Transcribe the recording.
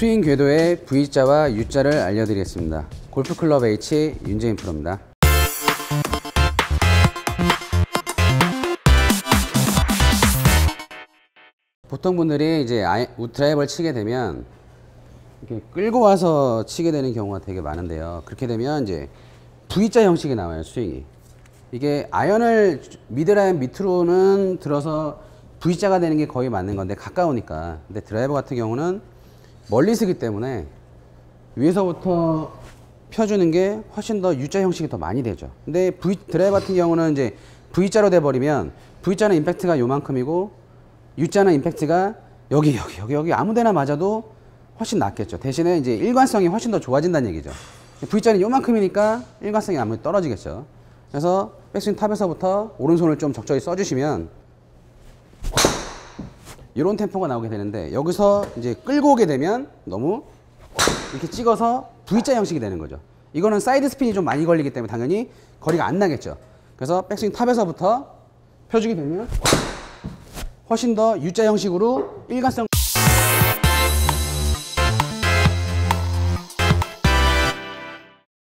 스윙 궤도의 V자와 U자를 알려드리겠습니다. 골프클럽 H 윤재인 프로입니다. 보통 분들이 이제 아이- 우- 드라이버를 치게 되면 이렇게 끌고 와서 치게 되는 경우가 되게 많은데요. 그렇게 되면 이제 V자 형식이 나와요, 스윙이. 이게 아이언을 미드라인 밑으로는 들어서 V자가 되는 게 거의 맞는 건데 가까우니까. 근데 드라이버 같은 경우는 멀리 쓰기 때문에 위에서부터 펴주는 게 훨씬 더 U자 형식이 더 많이 되죠. 근데 V 드라이버 같은 경우는 이제 V자로 돼 버리면 V자는 임팩트가 요만큼이고 U자는 임팩트가 여기 여기 여기 여기 아무데나 맞아도 훨씬 낫겠죠. 대신에 이제 일관성이 훨씬 더 좋아진다는 얘기죠. V자는 요만큼이니까 일관성이 아무래도 떨어지겠죠. 그래서 백스윙 탑에서부터 오른손을 좀 적절히 써주시면 이런 템포가 나오게 되는데 여기서 이제 끌고 오게 되면 너무 이렇게 찍어서 V자 형식이 되는 거죠. 이거는 사이드 스핀이 좀 많이 걸리기 때문에 당연히 거리가 안 나겠죠. 그래서 백스윙 탑에서부터 펴주게 되면 훨씬 더 U자 형식으로 일관성